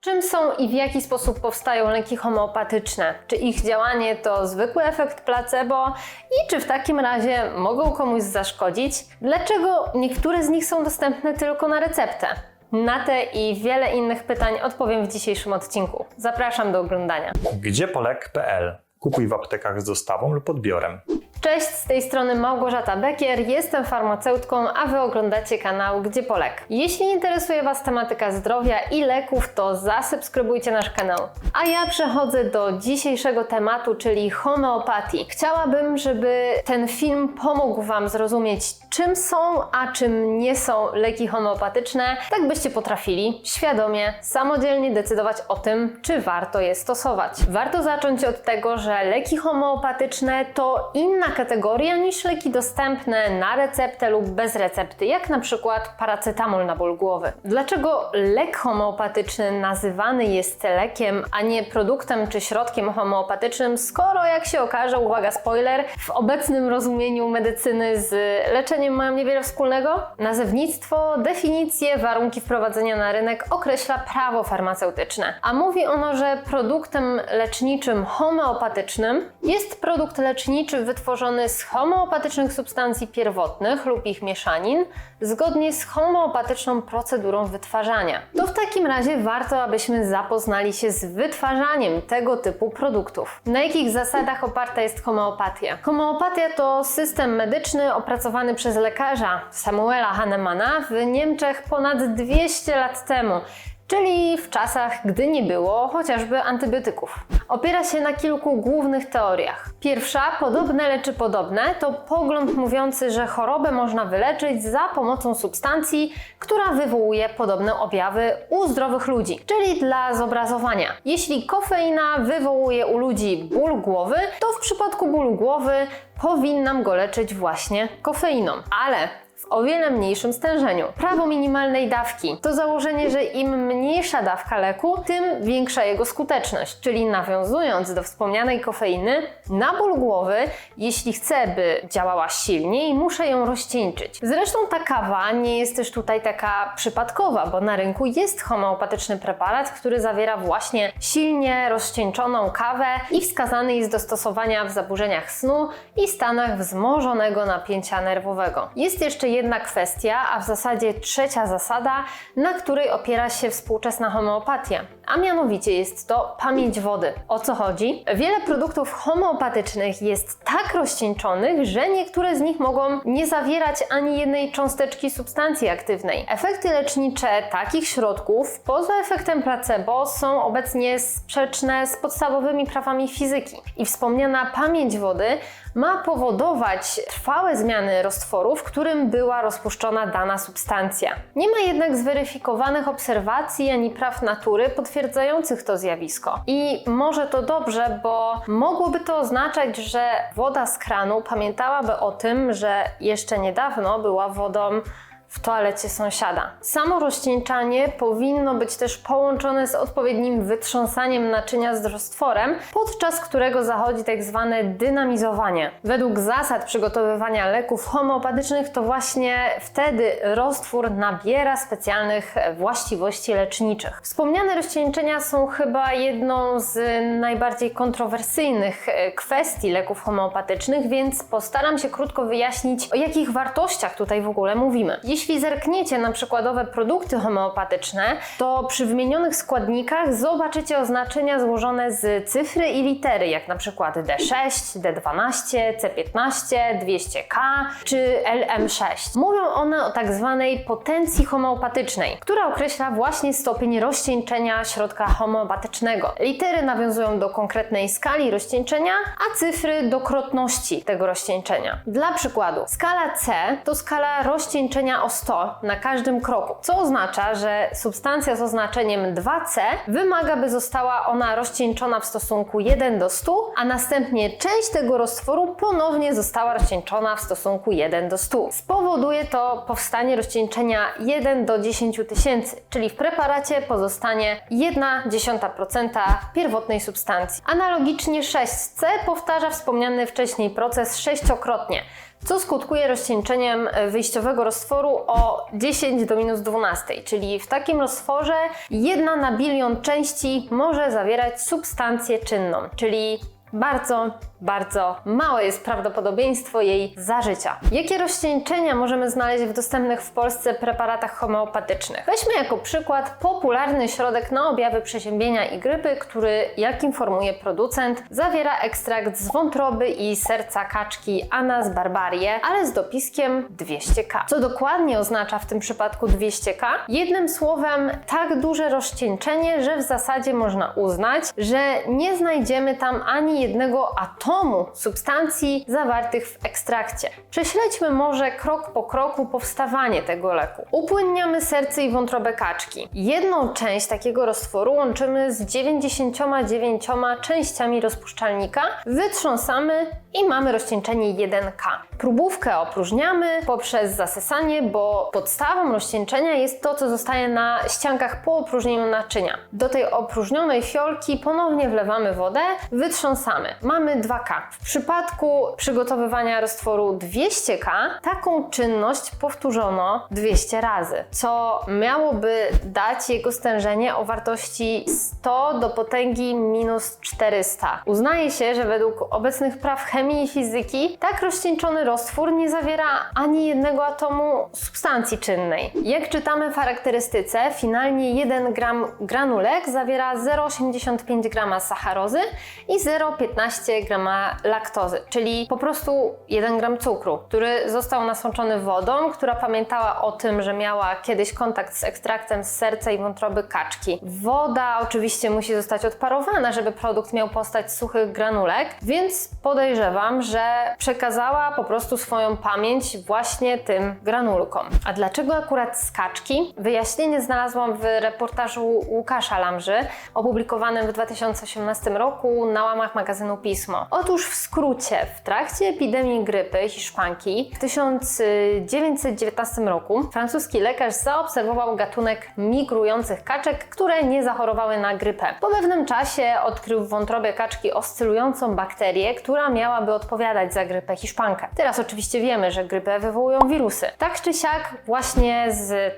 Czym są i w jaki sposób powstają leki homeopatyczne? Czy ich działanie to zwykły efekt placebo i czy w takim razie mogą komuś zaszkodzić? Dlaczego niektóre z nich są dostępne tylko na receptę? Na te i wiele innych pytań odpowiem w dzisiejszym odcinku. Zapraszam do oglądania. Gdziepolek.pl Kupuj w aptekach z dostawą lub odbiorem. Cześć, z tej strony Małgorzata Bekier, jestem farmaceutką, a Wy oglądacie kanał Gdzie Polek. Jeśli interesuje Was tematyka zdrowia i leków, to zasubskrybujcie nasz kanał. A ja przechodzę do dzisiejszego tematu, czyli homeopatii. Chciałabym, żeby ten film pomógł Wam zrozumieć, czym są, a czym nie są leki homeopatyczne, tak byście potrafili świadomie, samodzielnie decydować o tym, czy warto je stosować. Warto zacząć od tego, że leki homeopatyczne to inna kategoria niż leki dostępne na receptę lub bez recepty, jak na przykład paracetamol na ból głowy. Dlaczego lek homeopatyczny nazywany jest lekiem, a nie produktem czy środkiem homeopatycznym, skoro jak się okaże, uwaga spoiler, w obecnym rozumieniu medycyny z leczeniem mają niewiele wspólnego? Nazewnictwo, definicje, warunki wprowadzenia na rynek określa prawo farmaceutyczne, a mówi ono, że produktem leczniczym homeopatycznym jest produkt leczniczy wytworzony z homeopatycznych substancji pierwotnych lub ich mieszanin, zgodnie z homeopatyczną procedurą wytwarzania. To w takim razie warto, abyśmy zapoznali się z wytwarzaniem tego typu produktów. Na jakich zasadach oparta jest homeopatia? Homeopatia to system medyczny opracowany przez lekarza Samuela Hahnemana w Niemczech ponad 200 lat temu czyli w czasach, gdy nie było chociażby antybiotyków. Opiera się na kilku głównych teoriach. Pierwsza, podobne leczy podobne, to pogląd mówiący, że chorobę można wyleczyć za pomocą substancji, która wywołuje podobne objawy u zdrowych ludzi, czyli dla zobrazowania. Jeśli kofeina wywołuje u ludzi ból głowy, to w przypadku bólu głowy powinnam go leczyć właśnie kofeiną. Ale w o wiele mniejszym stężeniu. Prawo minimalnej dawki to założenie, że im mniejsza dawka leku, tym większa jego skuteczność. Czyli nawiązując do wspomnianej kofeiny, na ból głowy, jeśli chcę, by działała silniej, muszę ją rozcieńczyć. Zresztą ta kawa nie jest też tutaj taka przypadkowa, bo na rynku jest homeopatyczny preparat, który zawiera właśnie silnie rozcieńczoną kawę i wskazany jest do stosowania w zaburzeniach snu i stanach wzmożonego napięcia nerwowego. Jest jeszcze jedna kwestia, a w zasadzie trzecia zasada, na której opiera się współczesna homeopatia, a mianowicie jest to pamięć wody. O co chodzi? Wiele produktów homeopatycznych jest tak rozcieńczonych, że niektóre z nich mogą nie zawierać ani jednej cząsteczki substancji aktywnej. Efekty lecznicze takich środków, poza efektem placebo, są obecnie sprzeczne z podstawowymi prawami fizyki. I wspomniana pamięć wody ma powodować trwałe zmiany roztworu, w którym była rozpuszczona dana substancja. Nie ma jednak zweryfikowanych obserwacji ani praw natury potwierdzających to zjawisko. I może to dobrze, bo mogłoby to oznaczać, że woda z kranu pamiętałaby o tym, że jeszcze niedawno była wodą w toalecie sąsiada. Samo rozcieńczanie powinno być też połączone z odpowiednim wytrząsaniem naczynia z roztworem, podczas którego zachodzi tak zwane dynamizowanie. Według zasad przygotowywania leków homeopatycznych to właśnie wtedy roztwór nabiera specjalnych właściwości leczniczych. Wspomniane rozcieńczenia są chyba jedną z najbardziej kontrowersyjnych e, kwestii leków homeopatycznych, więc postaram się krótko wyjaśnić, o jakich wartościach tutaj w ogóle mówimy. Jeśli zerkniecie na przykładowe produkty homeopatyczne, to przy wymienionych składnikach zobaczycie oznaczenia złożone z cyfry i litery, jak na przykład D6, D12, C15, 200K czy LM6. Mówią one o tak zwanej potencji homeopatycznej, która określa właśnie stopień rozcieńczenia środka homeopatycznego. Litery nawiązują do konkretnej skali rozcieńczenia, a cyfry do krotności tego rozcieńczenia. Dla przykładu, skala C to skala rozcieńczenia o 100 na każdym kroku, co oznacza, że substancja z oznaczeniem 2C wymaga, by została ona rozcieńczona w stosunku 1 do 100, a następnie część tego roztworu ponownie została rozcieńczona w stosunku 1 do 100. Spowoduje to powstanie rozcieńczenia 1 do 10 tysięcy, czyli w preparacie pozostanie 1,1% pierwotnej substancji. Analogicznie 6C powtarza wspomniany wcześniej proces sześciokrotnie. Co skutkuje rozcieńczeniem e, wyjściowego roztworu o 10 do minus 12, czyli w takim roztworze jedna na bilion części może zawierać substancję czynną, czyli bardzo, bardzo małe jest prawdopodobieństwo jej zażycia. Jakie rozcieńczenia możemy znaleźć w dostępnych w Polsce preparatach homeopatycznych? Weźmy jako przykład popularny środek na objawy przeziębienia i grypy, który, jak informuje producent, zawiera ekstrakt z wątroby i serca kaczki Anas barbarie, ale z dopiskiem 200K. Co dokładnie oznacza w tym przypadku 200K? Jednym słowem, tak duże rozcieńczenie, że w zasadzie można uznać, że nie znajdziemy tam ani jednego atomu substancji zawartych w ekstrakcie. Prześledźmy może krok po kroku powstawanie tego leku. Upłynniamy serce i wątrobę kaczki. Jedną część takiego roztworu łączymy z 99 częściami rozpuszczalnika, wytrząsamy i mamy rozcieńczenie 1K. Próbówkę opróżniamy poprzez zasysanie, bo podstawą rozcieńczenia jest to, co zostaje na ściankach po opróżnieniu naczynia. Do tej opróżnionej fiolki ponownie wlewamy wodę, wytrząsamy. Mamy 2K. W przypadku przygotowywania roztworu 200K taką czynność powtórzono 200 razy, co miałoby dać jego stężenie o wartości 100 do potęgi minus 400. Uznaje się, że według obecnych praw chemii i fizyki tak rozcieńczony roztwór nie zawiera ani jednego atomu substancji czynnej. Jak czytamy w charakterystyce, finalnie 1 gram granulek zawiera 0,85 grama sacharozy i 0,15 grama laktozy, czyli po prostu 1 gram cukru, który został nasączony wodą, która pamiętała o tym, że miała kiedyś kontakt z ekstraktem z serca i wątroby kaczki. Woda oczywiście musi zostać odparowana, żeby produkt miał postać suchych granulek, więc podejrzewam, że przekazała po prostu swoją pamięć właśnie tym granulkom. A dlaczego akurat z kaczki? Wyjaśnienie znalazłam w reportażu Łukasza Lamży, opublikowanym w 2018 roku na łamach magazynu Pismo. Otóż w skrócie, w trakcie epidemii grypy hiszpanki w 1919 roku francuski lekarz zaobserwował gatunek migrujących kaczek, które nie zachorowały na grypę. Po pewnym czasie odkrył w wątrobie kaczki oscylującą bakterię, która miałaby odpowiadać za grypę hiszpankę. Teraz oczywiście wiemy, że grypę wywołują wirusy. Tak czy siak, właśnie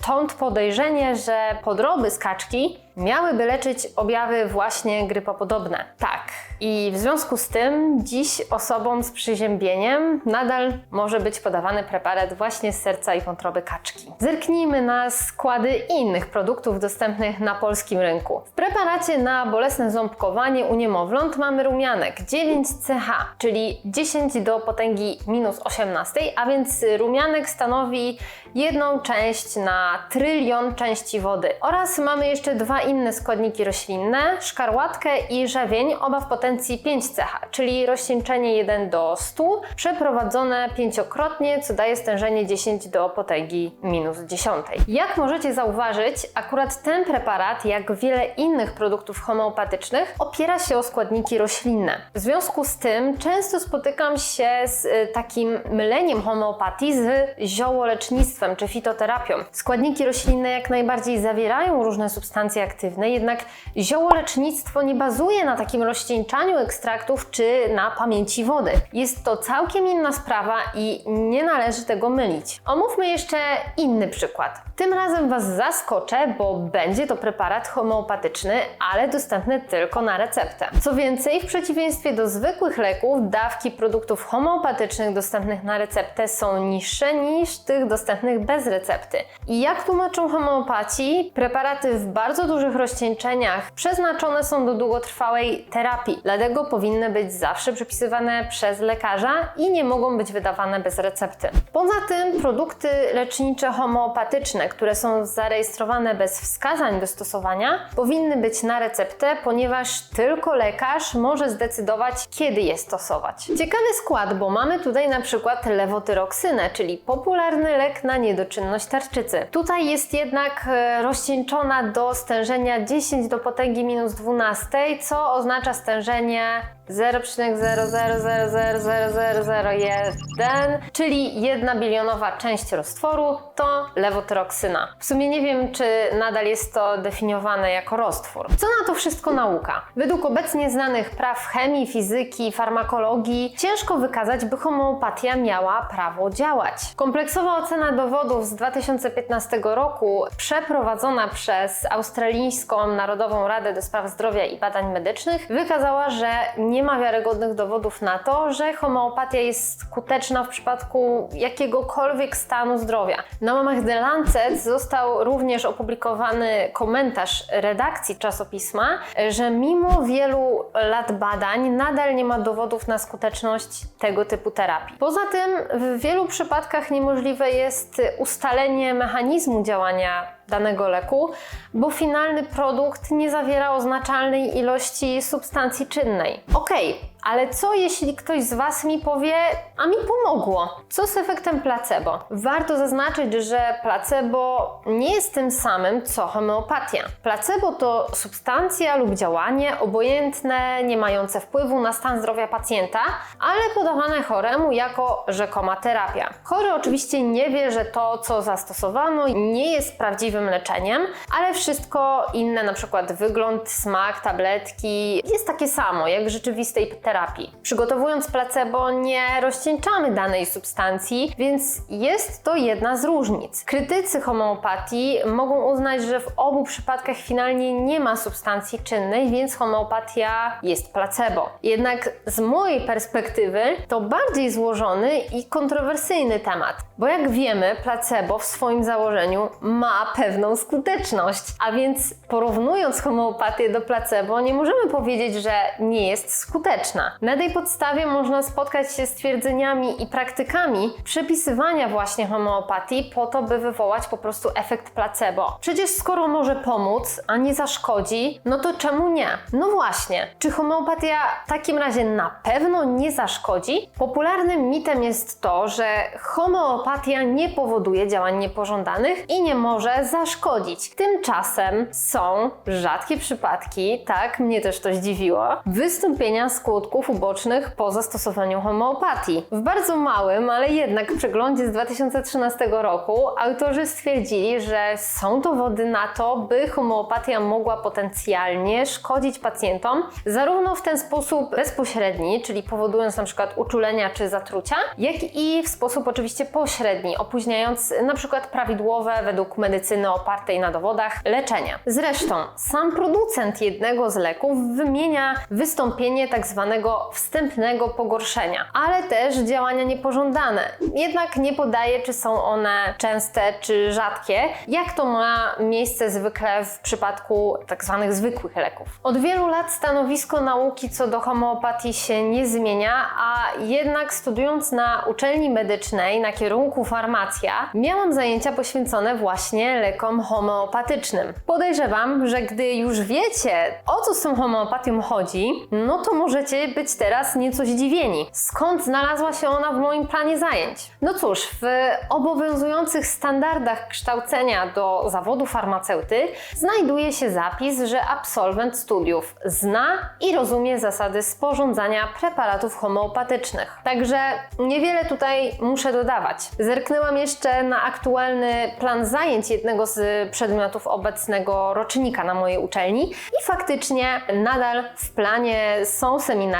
stąd podejrzenie, że podroby z kaczki miałyby leczyć objawy właśnie grypopodobne. Tak. I w związku z tym dziś osobom z przeziębieniem nadal może być podawany preparat właśnie z serca i wątroby kaczki. Zerknijmy na składy innych produktów dostępnych na polskim rynku. W preparacie na bolesne ząbkowanie u niemowląt mamy rumianek 9CH, czyli 10 do potęgi minus 18, a więc rumianek stanowi jedną część na trylion części wody. Oraz mamy jeszcze dwa inne składniki roślinne, szkarłatkę i rzewień, oba w potencji 5CH, czyli rozcieńczenie 1 do 100, przeprowadzone pięciokrotnie, co daje stężenie 10 do potęgi minus 10. Jak możecie zauważyć, akurat ten preparat, jak wiele innych produktów homeopatycznych, opiera się o składniki roślinne. W związku z tym często spotykam się z y, takim myleniem homeopatii z ziołolecznictwem czy fitoterapią. Składniki roślinne jak najbardziej zawierają różne substancje aktywne, jednak ziołolecznictwo nie bazuje na takim rozcieńczaniu ekstraktów czy na pamięci wody. Jest to całkiem inna sprawa i nie należy tego mylić. Omówmy jeszcze inny przykład. Tym razem Was zaskoczę, bo będzie to preparat homeopatyczny, ale dostępny tylko na receptę. Co więcej, w przeciwieństwie do zwykłych leków, dawki produktów homeopatycznych dostępnych na receptę są niższe niż tych dostępnych bez recepty. I jak tłumaczą homeopaci, preparaty w bardzo dużych rozcieńczeniach przeznaczone są do długotrwałej terapii, dlatego powinny być zawsze przepisywane przez lekarza i nie mogą być wydawane bez recepty. Poza tym produkty lecznicze homeopatyczne, które są zarejestrowane bez wskazań do stosowania, powinny być na receptę, ponieważ tylko lekarz może zdecydować, kiedy je stosować. Ciekawy skład, bo mamy tutaj na przykład lewotyroksynę, czyli popularny lek na niedoczynność tarczycy. Tutaj jest jednak e, rozcieńczona do stężenia stężenia 10 do potęgi minus 12, co oznacza stężenie 0,0000001, czyli 1 bilionowa część roztworu to lewotyroksyna. W sumie nie wiem, czy nadal jest to definiowane jako roztwór. Co na to wszystko nauka? Według obecnie znanych praw chemii, fizyki, farmakologii ciężko wykazać, by homeopatia miała prawo działać. Kompleksowa ocena dowodów z 2015 roku, przeprowadzona przez Australijską Narodową Radę do Spraw Zdrowia i Badań Medycznych, wykazała, że nie ma wiarygodnych dowodów na to, że homeopatia jest skuteczna w przypadku jakiegokolwiek stanu zdrowia. Na łamach The Lancet został również opublikowany komentarz redakcji czasopisma, że mimo wielu lat badań nadal nie ma dowodów na skuteczność tego typu terapii. Poza tym w wielu przypadkach niemożliwe jest ustalenie mechanizmu działania danego leku, bo finalny produkt nie zawiera oznaczalnej ilości substancji czynnej. Okej, ale co jeśli ktoś z Was mi powie, a mi pomogło? Co z efektem placebo? Warto zaznaczyć, że placebo nie jest tym samym co homeopatia. Placebo to substancja lub działanie obojętne, nie mające wpływu na stan zdrowia pacjenta, ale podawane choremu jako rzekoma terapia. Chory oczywiście nie wie, że to, co zastosowano, nie jest prawdziwym leczeniem, ale wszystko inne, na przykład wygląd, smak, tabletki, jest takie samo jak w rzeczywistej terapii. Przygotowując placebo nie rozcieńczamy danej substancji, więc jest to jedna z różnic. Krytycy homeopatii mogą uznać, że w obu przypadkach finalnie nie ma substancji czynnej, więc homeopatia jest placebo. Jednak z mojej perspektywy to bardziej złożony i kontrowersyjny temat, bo jak wiemy, placebo w swoim założeniu ma pewną skuteczność, a więc porównując homeopatię do placebo, nie możemy powiedzieć, że nie jest skuteczna. Na tej podstawie można spotkać się z twierdzeniami i praktykami przepisywania właśnie homeopatii po to, by wywołać po prostu efekt placebo. Przecież skoro może pomóc, a nie zaszkodzi, no to czemu nie? No właśnie, czy homeopatia w takim razie na pewno nie zaszkodzi? Popularnym mitem jest to, że homeopatia nie powoduje działań niepożądanych i nie może zaszkodzić. Tymczasem są rzadkie przypadki, tak, mnie też to zdziwiło, wystąpienia skutków ubocznych po zastosowaniu homeopatii. W bardzo małym, ale jednak przeglądzie z 2013 roku autorzy stwierdzili, że są dowody na to, by homeopatia mogła potencjalnie szkodzić pacjentom, zarówno w ten sposób bezpośredni, czyli powodując na przykład uczulenia czy zatrucia, jak i w sposób oczywiście pośredni, opóźniając na przykład prawidłowe według medycyny opartej na dowodach leczenia. Zresztą sam producent jednego z leków wymienia wystąpienie tak zwanego wstępnego pogorszenia, ale też działania niepożądane. Jednak nie podaje, czy są one częste czy rzadkie, jak to ma miejsce zwykle w przypadku tak zwanych zwykłych leków. Od wielu lat stanowisko nauki co do homeopatii się nie zmienia, a jednak studiując na uczelni medycznej na kierunku farmacja, miałam zajęcia poświęcone właśnie lekom homeopatycznym. Podejrzewam, że gdy już wiecie, o co z tą homeopatią chodzi, no to możecie być teraz nieco zdziwieni. Skąd znalazła się ona w moim planie zajęć? No cóż, w obowiązujących standardach kształcenia do zawodu farmaceuty znajduje się zapis, że absolwent studiów zna i rozumie zasady sporządzania preparatów homeopatycznych. Także niewiele tutaj muszę dodawać. Zerknęłam jeszcze na aktualny plan zajęć jednego z przedmiotów obecnego rocznika na mojej uczelni i faktycznie nadal w planie są seminaria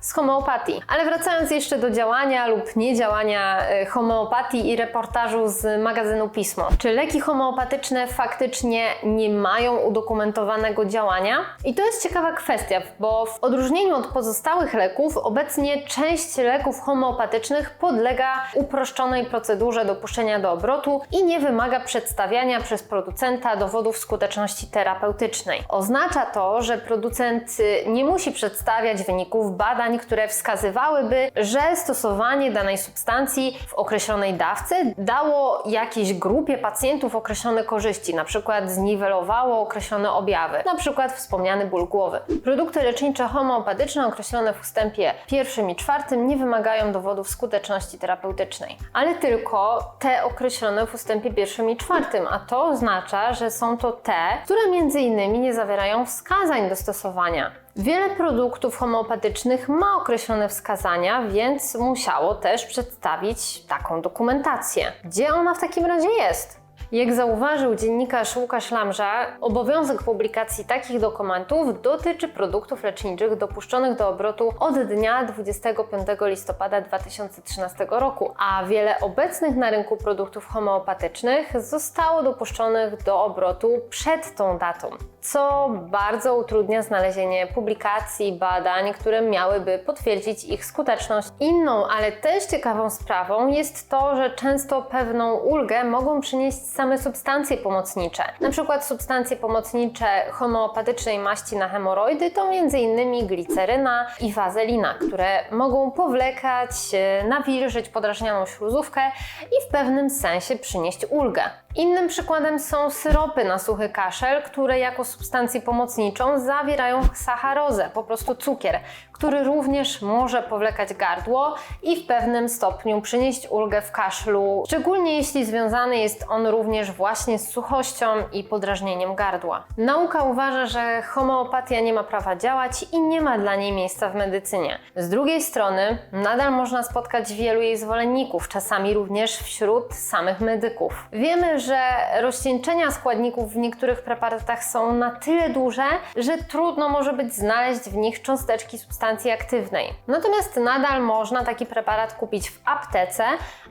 z homeopatii. Ale wracając jeszcze do działania lub niedziałania e, homeopatii i reportażu z magazynu Pismo. Czy leki homeopatyczne faktycznie nie mają udokumentowanego działania? I to jest ciekawa kwestia, bo w odróżnieniu od pozostałych leków, obecnie część leków homeopatycznych podlega uproszczonej procedurze dopuszczenia do obrotu i nie wymaga przedstawiania przez producenta dowodów skuteczności terapeutycznej. Oznacza to, że producent y, nie musi przedstawiać wyników wyników badań, które wskazywałyby, że stosowanie danej substancji w określonej dawce dało jakiejś grupie pacjentów określone korzyści, na przykład zniwelowało określone objawy, na przykład wspomniany ból głowy. Produkty lecznicze homeopatyczne określone w ustępie pierwszym i czwartym nie wymagają dowodów skuteczności terapeutycznej, ale tylko te określone w ustępie pierwszym i czwartym, a to oznacza, że są to te, które między innymi nie zawierają wskazań do stosowania. Wiele produktów homeopatycznych ma określone wskazania, więc musiało też przedstawić taką dokumentację. Gdzie ona w takim razie jest? Jak zauważył dziennikarz Łukasz Lamża, obowiązek publikacji takich dokumentów dotyczy produktów leczniczych dopuszczonych do obrotu od dnia 25 listopada 2013 roku, a wiele obecnych na rynku produktów homeopatycznych zostało dopuszczonych do obrotu przed tą datą, co bardzo utrudnia znalezienie publikacji, badań, które miałyby potwierdzić ich skuteczność. Inną, ale też ciekawą sprawą jest to, że często pewną ulgę mogą przynieść same substancje pomocnicze. Na przykład substancje pomocnicze homeopatycznej maści na hemoroidy to m.in. gliceryna i wazelina, które mogą powlekać, e, nawilżyć podrażnioną śluzówkę i w pewnym sensie przynieść ulgę. Innym przykładem są syropy na suchy kaszel, które jako substancję pomocniczą zawierają sacharozę, po prostu cukier, który również może powlekać gardło i w pewnym stopniu przynieść ulgę w kaszlu, szczególnie jeśli związany jest on również właśnie z suchością i podrażnieniem gardła. Nauka uważa, że homeopatia nie ma prawa działać i nie ma dla niej miejsca w medycynie. Z drugiej strony, nadal można spotkać wielu jej zwolenników, czasami również wśród samych medyków. Wiemy, że rozcieńczenia składników w niektórych preparatach są na tyle duże, że trudno może być znaleźć w nich cząsteczki substancji aktywnej. Natomiast nadal można taki preparat kupić w aptece,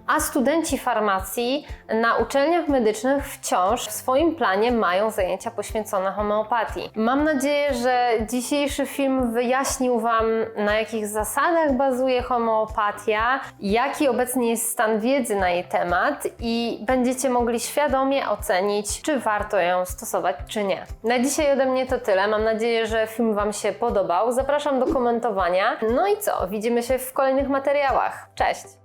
a studenci farmacji na uczelniach medycznych wciąż w swoim planie mają zajęcia poświęcone homeopatii. Mam nadzieję, że dzisiejszy film wyjaśnił Wam, na jakich zasadach bazuje homeopatia, jaki obecnie jest stan wiedzy na jej temat i będziecie mogli świadomie ocenić, czy warto ją stosować, czy nie. Na dzisiaj ode mnie to tyle. Mam nadzieję, że film Wam się podobał. Zapraszam do komentowania. No i co? Widzimy się w kolejnych materiałach. Cześć!